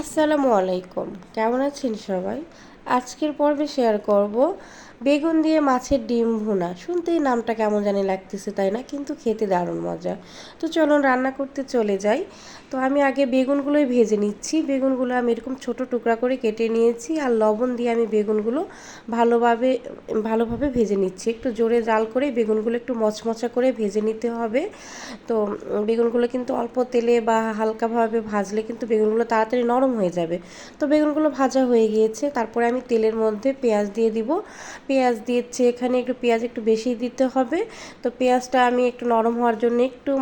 আসসালামু আলাইকুম। কেমন আছেন সবাই? আজকের পর্বে শেয়ার করব বেগুন দিয়ে মাছের ডিম ভুনা। শুনতেই নামটা কেমন জানি লাগতেছে, তাই না? কিন্তু খেতে দারুণ মজা। তো চলুন রান্না করতে চলে যাই। তো আমি আগে বেগুনগুলোই ভেজে নিচ্ছি। বেগুনগুলো আমি এরকম ছোট টুকরা করে কেটে নিয়েছি আর লবণ দিয়ে আমি বেগুনগুলো ভালোভাবে ভালোভাবে ভেজে নিচ্ছি। একটু জোরে জাল করে বেগুনগুলো একটু মচমচা করে ভেজে নিতে হবে। তো বেগুনগুলো কিন্তু অল্প তেলে বা হালকাভাবে ভাজলে কিন্তু বেগুনগুলো তাড়াতাড়ি নরম হয়ে যাবে। তো বেগুনগুলো ভাজা হয়ে গিয়েছে। তারপরে আমি তেলের মধ্যে পেঁয়াজ দিয়ে দিব। পেঁয়াজ দিয়েছি, এখানে একটু পেঁয়াজ একটু বেশি দিতে হবে। তো পেঁয়াজটা আমি একটু নরম হওয়ার জন্য একটু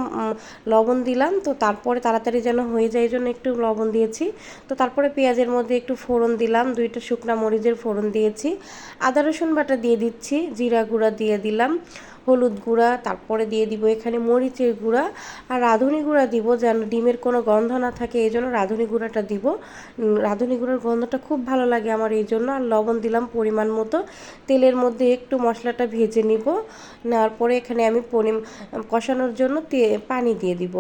লবণ দিলাম। তো তারপরে তাড়াতাড়ি যেন হয়ে যায় জন্য একটু লবণ দিয়েছি। তো তারপরে পেঁয়াজের মধ্যে একটু ফোড়ন দিলাম, দুইটা শুকনা মরিচের ফোড়ন দিয়েছি। আদা রসুন বাটা দিয়ে দিচ্ছি, জিরা গুঁড়া দিয়ে দিলাম। হলুদ গুঁড়া, তারপরে দিয়ে দিব এখানে মরিচের গুঁড়া আর রাঁধুনি গুঁড়া দিব যেন ডিমের কোনো গন্ধ না থাকে, এই জন্য রাঁধুনি গুঁড়াটা দিব। রাঁধুনি গুঁড়ার গন্ধটা খুব ভালো লাগে আমার এই জন্য আর লবণ দিলাম পরিমাণ মতো। তেলের মধ্যে একটু মশলাটা ভেজে নিব, নেওয়ার পরে এখানে আমি পরি কষানোর জন্য পানি দিয়ে দিব।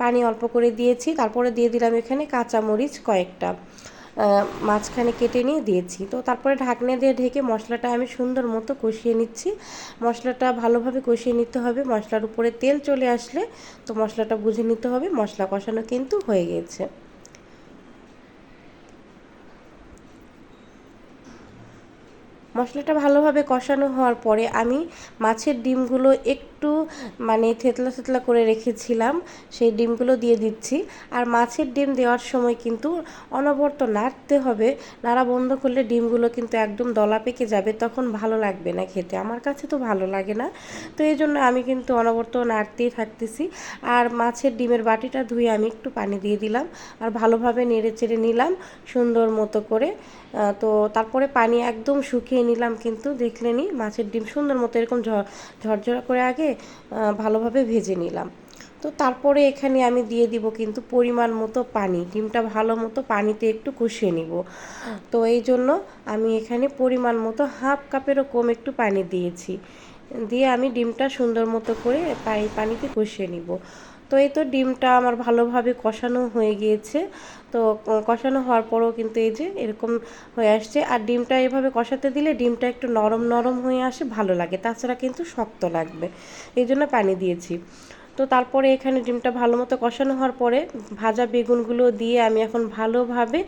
পানি অল্প করে দিয়েছি, তারপরে দিয়ে দিলাম এখানে কাঁচামরিচ কয়েকটা। মাঝখানে কেটে নিয়ে দিয়েছি। তো তারপরে ঢাকনা দিয়ে ঢেকে মশলাটা আমি সুন্দর মতো কষিয়ে নিচ্ছি। মশলাটা ভালোভাবে কষিয়ে নিতে হবে। মশলার উপরে তেল চলে আসলে তো মশলাটা বুঝে নিতে হবে। মশলা কষানো কিন্তু হয়ে গেছে। মশলাটা ভালোভাবে কষানো হওয়ার পরে আমি মাছের ডিমগুলো একটু মানে থেতলা থেতলা করে রেখেছিলাম, সেই ডিমগুলো দিয়ে দিচ্ছি। আর মাছের ডিম দেওয়ার সময় কিন্তু অনবরত নাড়তে হবে। নাড়া বন্ধ করলে ডিমগুলো কিন্তু একদম দলা পেকে যাবে, তখন ভালো লাগবে না খেতে। আমার কাছে তো ভালো লাগে না। তো এই জন্য আমি কিন্তু অনবরত নাড়তেই থাকতেছি। আর মাছের ডিমের বাটিটা ধুয়ে আমি একটু পানি দিয়ে দিলাম। আর ভালোভাবে নেড়ে চেড়ে নিলাম সুন্দর মতো করে। তো তারপরে পানি একদম শুকিয়ে নিলাম কিন্তু দেখলেনি মাছের ডিম সুন্দর মতো এরকম ঝরঝরা করে আগে ভালোভাবে ভেজে নিলাম। তো তারপরে এখানে আমি দিয়ে দিব কিন্তু পরিমাণ মতো পানি, ডিমটা ভালো মতো পানিতে একটু কষিয়ে নিব। তো এই জন্য আমি এখানে পরিমাণ মতো হাফ কাপেরও কম একটু পানি দিয়েছি। দিয়ে আমি ডিমটা সুন্দর মতো করে পানিতে কষিয়ে নিব। তো এই তো ডিমটা আমার ভালোভাবে কষানো হয়ে গিয়েছে। তো কষানো হওয়ার পরও কিন্তু এই যে এরকম হয়ে আসছে। আর ডিমটা এভাবে কষাতে দিলে ডিমটা একটু নরম নরম হয়ে আসে, ভালো লাগে। তাছাড়া কিন্তু শক্ত লাগবে। এই জন্য পানি দিয়েছি। তো তারপরে এখানে ডিমটা ভালো মতো কষানো হওয়ার পরে ভাজা বেগুনগুলো দিয়ে আমি এখন ভালোভাবে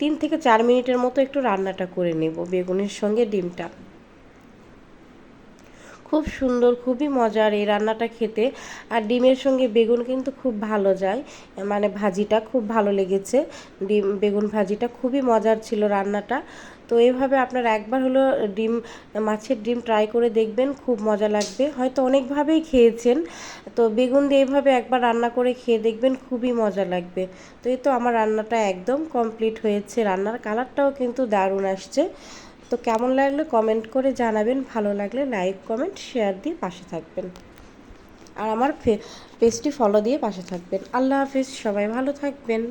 তিন থেকে চার মিনিটের মতো একটু রান্নাটা করে নেব বেগুনের সঙ্গে ডিমটা। খুব সুন্দর, খুবই মজার এই রান্নাটা খেতে। আর ডিমের সঙ্গে বেগুন কিন্তু খুব ভালো যায়। মানে ভাজিটা খুব ভালো লেগেছে। ডিম, বেগুন ভাজিটা খুবই মজার ছিল রান্নাটা। তো এভাবে আপনারা একবার হলো ডিম, মাছের ডিম ট্রাই করে দেখবেন, খুব মজা লাগবে। হয়তো অনেকভাবেই খেয়েছেন। তো বেগুন দিয়ে এভাবে একবার রান্না করে খেয়ে দেখবেন, খুবই মজা লাগবে। তো এই তো আমার রান্নাটা একদম কমপ্লিট হয়েছে। রান্নার কালারটাও কিন্তু দারুণ আসছে। তো কেমন লাগলে কমেন্ট করে জানাবেন। ভালো লাগলে লাইক কমেন্ট শেয়ার দিয়ে পাশে থাকবেন। আর আমার পেজটি ফলো দিয়ে পাশে থাকবেন। আল্লাহ হাফিজ, সবাই ভালো থাকবেন।